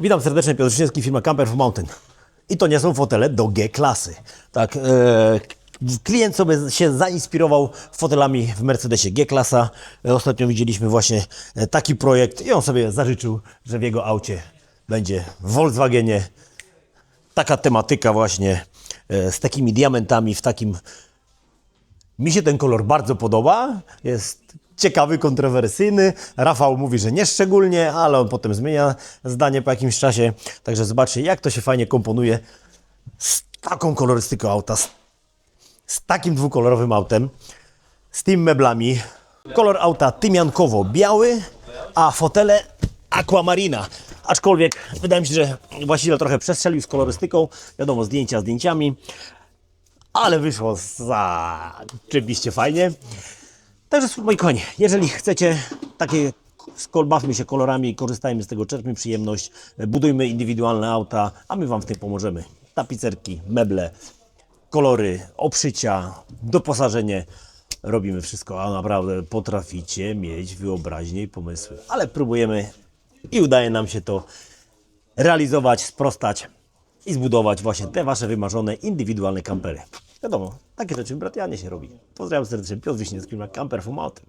Witam serdecznie, Piotr Szyński, firma Camper for Mountain. I to nie są fotele do G-klasy. Tak, e, klient sobie się zainspirował fotelami w Mercedesie G-klasa. Ostatnio widzieliśmy właśnie e, taki projekt i on sobie zażyczył, że w jego aucie będzie w Volkswagenie taka tematyka właśnie e, z takimi diamentami w takim mi się ten kolor bardzo podoba. Jest ciekawy, kontrowersyjny. Rafał mówi, że nie szczególnie, ale on potem zmienia zdanie po jakimś czasie. Także zobaczcie, jak to się fajnie komponuje z taką kolorystyką auta, z, z takim dwukolorowym autem, z tymi meblami. Kolor auta tymiankowo-biały, a fotele aquamarina. Aczkolwiek wydaje mi się, że właściciel trochę przestrzelił z kolorystyką. Wiadomo, zdjęcia zdjęciami ale wyszło za oczywiście fajnie. Także moi kochani, jeżeli chcecie takie bawmy się kolorami, korzystajmy z tego, czerpmy przyjemność, budujmy indywidualne auta, a my Wam w tym pomożemy. Tapicerki, meble, kolory, obszycia, doposażenie. Robimy wszystko, a naprawdę potraficie mieć wyobraźnię i pomysły. Ale próbujemy i udaje nam się to realizować, sprostać i zbudować właśnie te Wasze wymarzone, indywidualne kampery. Wiadomo, takie rzeczy w Bratianie się robi. Pozdrawiam serdecznie, Piotr Wiśniewski Camper Mountain.